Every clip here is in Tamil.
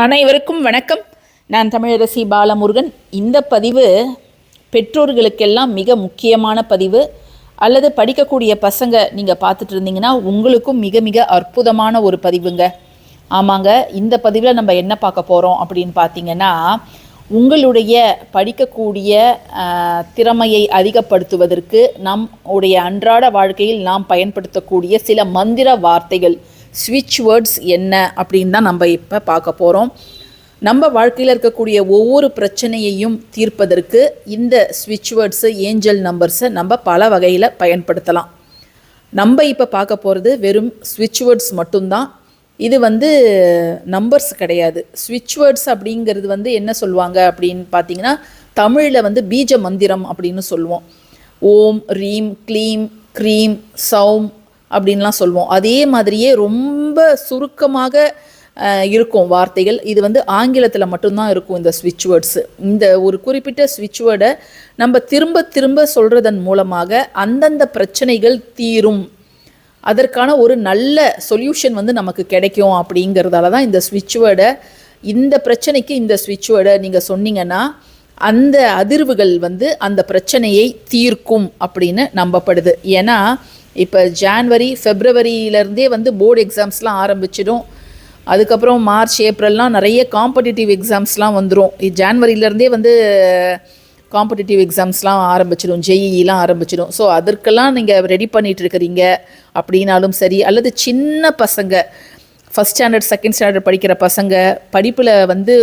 அனைவருக்கும் வணக்கம். நான் தமிழரசி பாலமுருகன். இந்த பதிவு பெற்றோர்களுக்கெல்லாம் மிக முக்கியமான பதிவு. அல்லது படிக்கக்கூடிய பசங்க நீங்கள் பார்த்துட்டு இருந்தீங்கன்னா உங்களுக்கும் மிக மிக அற்புதமான ஒரு பதிவுங்க. ஆமாங்க இந்த பதிவில் நம்ம என்ன பார்க்க போகிறோம் அப்படின்னு பார்த்தீங்கன்னா உங்களுடைய படிக்கக்கூடிய திறமையை அதிகப்படுத்துவதற்கு நம் உடைய அன்றாட வாழ்க்கையில் நாம் பயன்படுத்தக்கூடிய சில மந்திர வார்த்தைகள். ஸ்விட்ச் வேர்ட்ஸ் என்ன அப்படின்னு தான் நம்ம இப்போ பார்க்க போகிறோம் நம்ம வாழ்க்கையில் இருக்கக்கூடிய ஒவ்வொரு பிரச்சனையையும் தீர்ப்பதற்கு இந்த ஸ்விட்ச் வேர்ட்ஸு ஏஞ்சல் நம்பர்ஸை நம்ம பல வகையில் பயன்படுத்தலாம். நம்ம இப்போ பார்க்க போகிறது வெறும் ஸ்விட்ச் வேர்ட்ஸ் மட்டும்தான். இது வந்து நம்பர்ஸ் கிடையாது. ஸ்விட்ச் வேர்ட்ஸ் அப்படிங்கிறது வந்து என்ன சொல்லுவாங்க அப்படின்னு பார்த்தீங்கன்னா தமிழில் வந்து பீஜ மந்திரம் அப்படின்னு சொல்லுவோம். ஓம் ரீம் க்ளீம் க்ரீம் சௌம் அப்படின்லாம் சொல்லுவோம் அதே மாதிரியே ரொம்ப சுருக்கமாக இருக்கும் வார்த்தைகள். இது வந்து ஆங்கிலத்தில் மட்டும்தான் இருக்கும் இந்த ஸ்விட்ச் வேர்ட்ஸு இந்த ஒரு குறிப்பிட்ட ஸ்விட்ச் வேர்டை நம்ம திரும்ப திரும்ப சொல்கிறதன் மூலமாக அந்தந்த பிரச்சனைகள் தீரும். அதற்கான ஒரு நல்ல சொல்யூஷன் வந்து நமக்கு கிடைக்கும் அப்படிங்கிறதால தான் இந்த ஸ்விட்ச் வேர்டை இந்த பிரச்சனைக்கு இந்த ஸ்விட்ச் வேர்டை நீங்கள் சொன்னீங்கன்னா அந்த அதிர்வுகள் வந்து அந்த பிரச்சனையை தீர்க்கும் அப்படின்னு நம்பப்படுது. ஏன்னா இப்போ ஜான்வரி ஃபெப்ரவரியிலேருந்தே வந்து போர்டு எக்ஸாம்ஸ்லாம் ஆரம்பிச்சிடும். அதுக்கப்புறம் மார்ச் ஏப்ரல்லாம் நிறைய காம்படிட்டிவ் எக்ஸாம்ஸ்லாம் வந்துடும் ஜான்வரியிலேருந்தே வந்து காம்படிட்டிவ் எக்ஸாம்ஸ்லாம் ஆரம்பிச்சிடும். ஜெஇலாம் ஆரம்பிச்சிடும். ஸோ அதற்கெல்லாம் நீங்கள் ரெடி பண்ணிகிட்டு இருக்கிறீங்க அப்படின்னாலும் சரி அல்லது சின்ன பசங்க ஃபஸ்ட் ஸ்டாண்டர்ட் செகண்ட் ஸ்டாண்டர்ட் படிக்கிற பசங்க படிப்பில் வந்து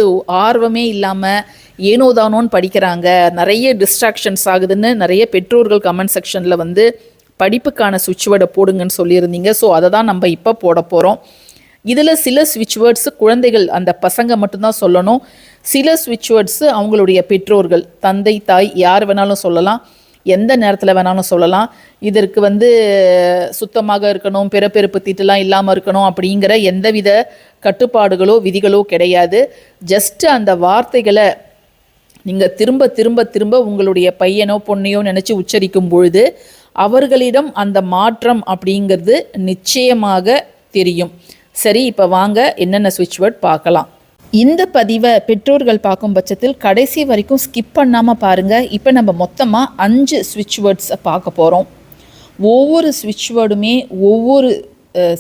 ஆர்வமே இல்லாமல் ஏனோ தானோன்னு படிக்கிறாங்க. நிறைய டிஸ்ட்ராக்ஷன்ஸ் ஆகுதுன்னு நிறைய பெற்றோர்கள் கமெண்ட் செக்ஷனில் வந்து படிப்புக்கான சுவிட்ச் வேர்டை போடுங்கன்னு சொல்லியிருந்தீங்க. ஸோ அதை தான் நம்ம இப்போ போட போகிறோம் இதில் சில ஸ்விட்ச் வேர்ட்ஸு குழந்தைகள் அந்த பசங்க மட்டும்தான் சொல்லணும். சில ஸ்விட்ச் வேர்ட்ஸு அவங்களுடைய பெற்றோர்கள் தந்தை தாய் யார் வேணாலும் சொல்லலாம். எந்த நேரத்தில் வேணாலும் சொல்லலாம். இதற்கு வந்து சுத்தமாக இருக்கணும் பிறப்பெருப்பு தீட்டுலாம் இல்லாமல் இருக்கணும் அப்படிங்கிற எந்தவித கட்டுப்பாடுகளோ விதிகளோ கிடையாது. ஜஸ்ட்டு அந்த வார்த்தைகளை நீங்கள் திரும்ப திரும்ப திரும்ப உங்களுடைய பையனோ பொண்ணையோ நினச்சி உச்சரிக்கும் பொழுது அவர்களிடம் அந்த மாற்றம் அப்படிங்கிறது நிச்சயமாக தெரியும். சரி இப்போ வாங்க என்னென்ன சுவிட்ச் வேர்ட் பார்க்கலாம். இந்த பதிவை பெற்றோர்கள் பார்க்கும் பட்சத்தில் கடைசி வரைக்கும் ஸ்கிப் பண்ணாமல் பாருங்கள் இப்போ நம்ம மொத்தமாக அஞ்சு சுவிட்ச் வேர்ட்ஸை பார்க்க போகிறோம் ஒவ்வொரு சுவிட்ச் வேர்டுமே ஒவ்வொரு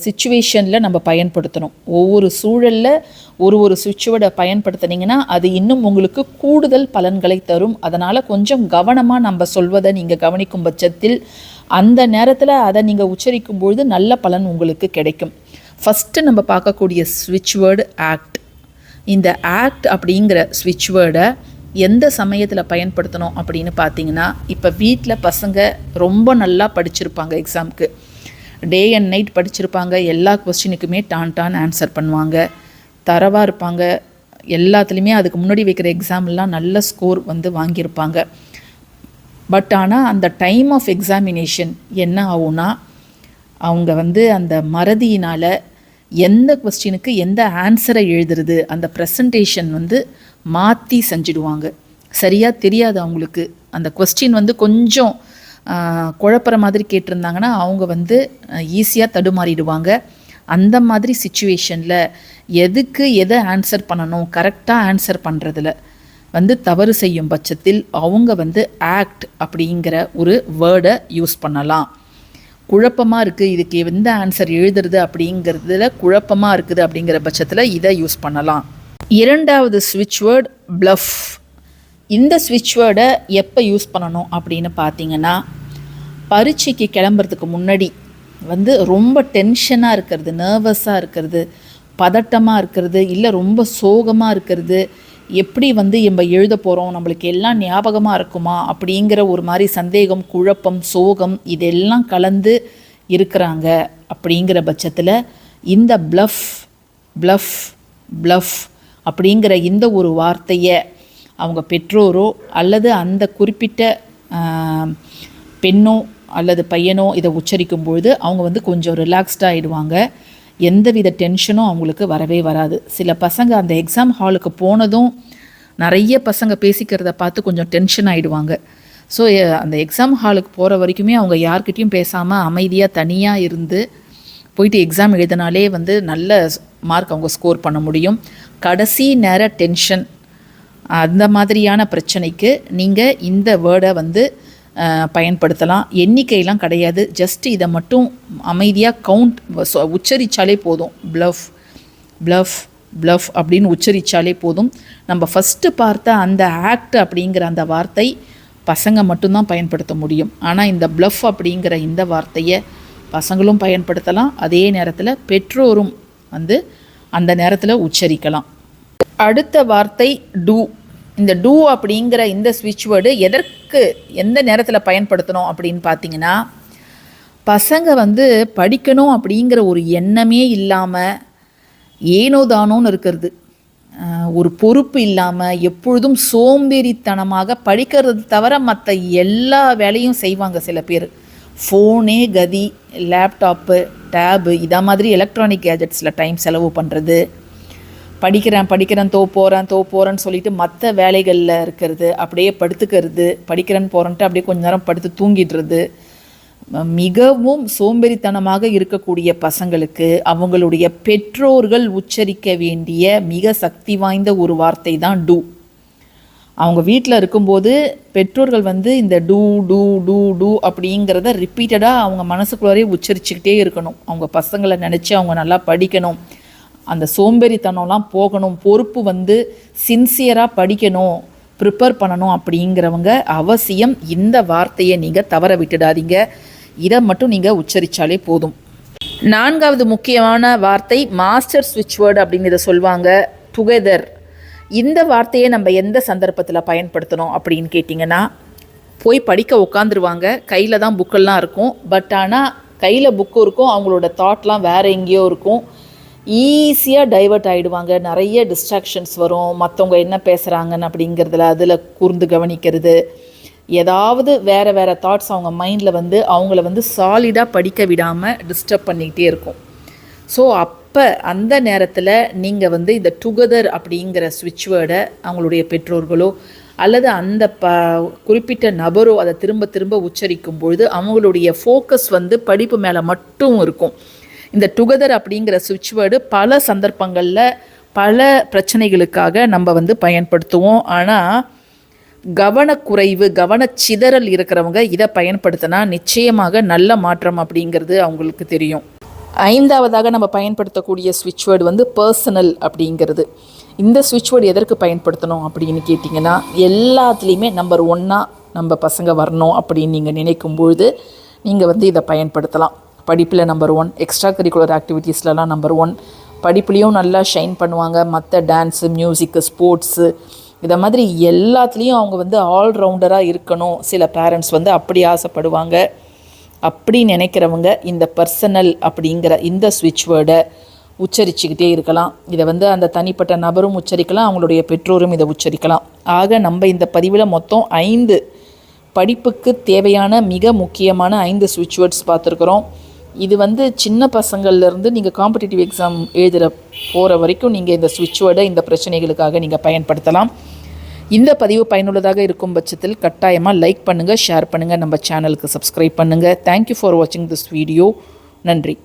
சுச்சுவேஷனில் நம்ம பயன்படுத்தணும். ஒவ்வொரு சூழலில் ஒரு ஒரு சுவிட்ச் பயன்படுத்தினீங்கன்னா அது இன்னும் உங்களுக்கு கூடுதல் பலன்களை தரும். அதனால் கொஞ்சம் கவனமாக நம்ம சொல்வதை நீங்கள் கவனிக்கும் பட்சத்தில் அந்த நேரத்தில் அதை நீங்கள் உச்சரிக்கும் பொழுது நல்ல பலன் உங்களுக்கு கிடைக்கும். ஃபஸ்ட்டு நம்ம பார்க்கக்கூடிய ஸ்விட்ச் வேர்டு ஆக்ட் இந்த ஆக்ட் அப்படிங்கிற ஸ்விட்ச் வேர்டை எந்த சமயத்தில் பயன்படுத்தணும் அப்படின்னு பார்த்தீங்கன்னா இப்போ வீட்டில் பசங்க ரொம்ப நல்லா படிச்சிருப்பாங்க எக்ஸாமுக்கு டே அண்ட் நைட் படிச்சிருப்பாங்க. எல்லா கொஸ்டினுக்குமே டான் டான் ஆன்சர் பண்ணுவாங்க. தரவாக இருப்பாங்க. எல்லாத்துலேயுமே அதுக்கு முன்னாடி வைக்கிற எக்ஸாம்லாம் நல்ல ஸ்கோர் வந்து வாங்கியிருப்பாங்க. பட் ஆனால் அந்த டைம் ஆஃப் எக்ஸாமினேஷன் என்ன ஆகும்னா அவங்க வந்து அந்த மறதியினால் எந்த கொஸ்டினுக்கு எந்த ஆன்சரை எழுதுறது அந்த ப்ரெசன்டேஷன் வந்து மாற்றி செஞ்சிடுவாங்க. சரியாக தெரியாது அவங்களுக்கு. அந்த கொஸ்டின் வந்து கொஞ்சம் குழப்புற மாதிரி கேட்டிருந்தாங்கன்னா அவங்க வந்து ஈஸியாக தடுமாறிடுவாங்க. அந்த மாதிரி சுச்சுவேஷனில் எதுக்கு எதை ஆன்சர் பண்ணணும்? கரெக்டாக ஆன்சர் பண்ணுறதுல வந்து தவறு செய்யும் பட்சத்தில் அவங்க வந்து ஆக்ட் அப்படிங்கிற ஒரு வேர்டை யூஸ் பண்ணலாம். குழப்பமாக இருக்குது இதுக்கு எந்த ஆன்சர் எழுதுறது அப்படிங்கிறதுல குழப்பமாக இருக்குது அப்படிங்கிற பட்சத்தில் இதை யூஸ் பண்ணலாம். இரண்டாவது ஸ்விட்ச் வேர்ட் ப்ளஃப் இந்த ஸ்விட்ச் வேர்டை எப்போ யூஸ் பண்ணணும் அப்படின்னு பார்த்தீங்கன்னா பரீட்சைக்கு கிளம்புறதுக்கு முன்னாடி வந்து ரொம்ப டென்ஷனாக இருக்கிறது நர்வஸாக இருக்கிறது பதட்டமாக இருக்கிறது இல்லை ரொம்ப சோகமாக இருக்கிறது எப்படி வந்து நம்ம எழுத போகிறோம் நம்மளுக்கு எல்லாம் ஞாபகமாக இருக்குமா அப்படிங்கிற ஒரு மாதிரி சந்தேகம் குழப்பம் சோகம் இதெல்லாம் கலந்து இருக்கிறாங்க அப்படிங்கிற பட்சத்தில் இந்த ப்ளஃப் ப்ளஃப் ப்ளஃப் அப்படிங்கிற இந்த ஒரு வார்த்தையை அவங்க பெற்றோரோ அல்லது அந்த குறிப்பிட்ட பெண்ணோ அல்லது பையனோ இதை உச்சரிக்கும் பொழுது அவங்க வந்து கொஞ்சம் ரிலாக்ஸ்டாக ஆகிடுவாங்க எந்தவித டென்ஷனும் அவங்களுக்கு வரவே வராது. சில பசங்க அந்த எக்ஸாம் ஹாலுக்கு போனதும் நிறைய பசங்க பேசிக்கிறத பார்த்து கொஞ்சம் டென்ஷன் ஆகிடுவாங்க ஸோ அந்த எக்ஸாம் ஹாலுக்கு போகிற வரைக்குமே அவங்க யார்கிட்டையும் பேசாமல் அமைதியாக தனியாக இருந்து போயிட்டு எக்ஸாம் எழுதினாலே வந்து நல்ல மார்க் அவங்க ஸ்கோர் பண்ண முடியும். கடைசி நேர டென்ஷன் அந்த மாதிரியான பிரச்சனைக்கு நீங்கள் இந்த வேர்டை வந்து பயன்படுத்தலாம். எண்ணிக்கையெல்லாம் கிடையாது. ஜஸ்ட் இதை மட்டும் அமைதியாக கவுண்ட் உச்சரித்தாலே போதும். ப்ளஃப் ப்ளஃப் ப்ளஃப் அப்படின்னு உச்சரித்தாலே போதும். நம்ம ஃபஸ்ட்டு பார்த்த அந்த ஆக்ட் அப்படிங்கிற அந்த வார்த்தை பசங்க மட்டும்தான் பயன்படுத்த முடியும். ஆனால் இந்த ப்ளஃப் அப்படிங்கிற இந்த வார்த்தையை பசங்களும் பயன்படுத்தலாம். அதே நேரத்தில் பெற்றோரும் வந்து அந்த நேரத்தில் உச்சரிக்கலாம். அடுத்த வார்த்தை டூ இந்த டூ அப்படிங்கிற இந்த ஸ்விட்ச் வேர்டு எதற்கு எந்த நேரத்தில் பயன்படுத்தணும் அப்படின்னு பார்த்தீங்கன்னா பசங்க வந்து படிக்கணும் அப்படிங்கிற ஒரு எண்ணமே இல்லாமல் ஏனோ தானோன்னு இருக்கிறது. ஒரு பொறுப்பு இல்லாமல் எப்பொழுதும் சோம்பேறித்தனமாக படிக்கிறது தவிர மற்ற எல்லா வேலையும் செய்வாங்க சில பேர். ஃபோனே கதி லேப்டாப்பு டேபு இதை மாதிரி எலக்ட்ரானிக் கேஜெட்ஸில் டைம் செலவு பண்ணுறது படிக்கிறேன் படிக்கிறேன் தோ போகிறேன் தோ போகிறேன்னு சொல்லிட்டு மற்ற வேலைகளில் இருக்கிறது அப்படியே படுத்துக்கிறது படிக்கிறேன்னு போகிறேன்ட்டு அப்படியே கொஞ்ச நேரம் படுத்து தூங்கிடுறது மிகவும் சோம்பேறித்தனமாக இருக்கக்கூடிய பசங்களுக்கு அவங்களுடைய பெற்றோர்கள் உச்சரிக்க வேண்டிய மிக சக்தி வாய்ந்த ஒரு வார்த்தை தான் டூ அவங்க வீட்டில் இருக்கும்போது பெற்றோர்கள் வந்து இந்த டூ டூ டூ டூ அப்படிங்கிறத ரிப்பீட்டடாக அவங்க மனசுக்குள்ளாரே உச்சரிச்சுக்கிட்டே இருக்கணும். அவங்க பசங்களை நினச்சி அவங்க நல்லா படிக்கணும். அந்த சோம்பேறித்தனம்லாம் போகணும் பொறுப்பு வந்து சின்சியராக படிக்கணும் ப்ரிப்பேர் பண்ணணும் அப்படிங்கிறவங்க அவசியம் இந்த வார்த்தையை நீங்கள் தவற விட்டுடாதீங்க. இதை மட்டும் நீங்கள் உச்சரித்தாலே போதும். நான்காவது முக்கியமான வார்த்தை மாஸ்டர் ஸ்விட்ச் வேர்டு அப்படின்னு இதை சொல்லுவாங்க. டுகெதர் இந்த வார்த்தையை நம்ம எந்த சந்தர்ப்பத்தில் பயன்படுத்தணும் அப்படின்னு கேட்டிங்கன்னா போய் படிக்க உட்காந்துருவாங்க கையில் தான் புக்கெல்லாம் இருக்கும். பட் ஆனால் கையில் புக்கு இருக்கும். அவங்களோட தாட்லாம் வேறு எங்கேயோ இருக்கும். ஈஸியாக டைவர்ட் ஆகிடுவாங்க நிறைய டிஸ்ட்ராக்ஷன்ஸ் வரும். மற்றவங்க என்ன பேசுகிறாங்கன்னு அப்படிங்கிறதுல அதில் கூர்ந்து கவனிக்கிறது. ஏதாவது வேறு வேறு தாட்ஸ் அவங்க மைண்டில் வந்து அவங்கள வந்து சாலிடாக படிக்க விடாமல் டிஸ்டர்ப் பண்ணிக்கிட்டே இருக்கும். ஸோ அப்போ அந்த நேரத்தில் நீங்கள் வந்து இந்த டுகெதர் அப்படிங்கிற ஸ்விட்ச் வேர்டை அவங்களுடைய பெற்றோர்களோ அல்லது அந்த ப குறிப்பிட்ட நபரோ அதை திரும்ப திரும்ப உச்சரிக்கும் பொழுது அவங்களுடைய ஃபோக்கஸ் வந்து படிப்பு மேலே மட்டும் இருக்கும். இந்த டுகெதர் அப்படிங்கிற சுவிட்ச் வேர்டு பல சந்தர்ப்பங்களில் பல பிரச்சனைகளுக்காக நம்ம வந்து பயன்படுத்துவோம். ஆனால் கவனக்குறைவு கவனச்சிதறல் இருக்கிறவங்க இதை பயன்படுத்தினா நிச்சயமாக நல்ல மாற்றம் அப்படிங்கிறது அவங்களுக்கு தெரியும். ஐந்தாவதாக நம்ம பயன்படுத்தக்கூடிய ஸ்விட்ச் வேர்டு வந்து பர்சனல் அப்படிங்கிறது. இந்த ஸ்விட்ச் வேர்டு எதற்கு பயன்படுத்தணும் அப்படின்னு கேட்டிங்கன்னா எல்லாத்துலேயுமே நம்பர் ஒன்னாக நம்ம பசங்க வரணும் அப்படின்னு நீங்கள் நினைக்கும் பொழுது நீங்கள் வந்து இதை பயன்படுத்தலாம். படிப்பில் நம்பர் ஒன் எக்ஸ்ட்ரா கரிக்குலர் ஆக்டிவிட்டீஸ்லலாம் நம்பர் ஒன் படிப்புலேயும் நல்லா ஷைன் பண்ணுவாங்க. மற்ற டான்ஸு மியூசிக்கு ஸ்போர்ட்ஸு இதை மாதிரி எல்லாத்துலேயும் அவங்க வந்து ஆல்ரவுண்டராக இருக்கணும். சில பேரண்ட்ஸ் வந்து அப்படி ஆசைப்படுவாங்க. அப்படி நினைக்கிறவங்க இந்த பர்சனல் அப்படிங்கிற இந்த ஸ்விட்ச் வேர்டை உச்சரிச்சுக்கிட்டே இருக்கலாம். இதை வந்து அந்த தனிப்பட்ட நபரும் உச்சரிக்கலாம். அவங்களுடைய பெற்றோரும் இதை உச்சரிக்கலாம். ஆக நம்ம இந்த பதிவில் மொத்தம் ஐந்து படிப்புக்கு தேவையான மிக முக்கியமான ஐந்து ஸ்விட்ச் வேர்ட்ஸ் பார்த்துருக்குறோம். இது வந்து சின்ன பசங்கள்லேருந்து நீங்கள் காம்படிட்டிவ் எக்ஸாம் எழுதுகிற போகிற வரைக்கும் நீங்கள் இந்த சுவிட்ச் வேர்டை இந்த பிரச்சனைகளுக்காக நீங்கள் பயன்படுத்தலாம். இந்த பதிவு பயனுள்ளதாக இருக்கும் பட்சத்தில் கட்டாயமாக லைக் பண்ணுங்கள் ஷேர் பண்ணுங்கள் நம்ம சேனலுக்கு சப்ஸ்கிரைப் பண்ணுங்கள் தேங்க்யூ ஃபார் வாட்சிங் திஸ் வீடியோ நன்றி.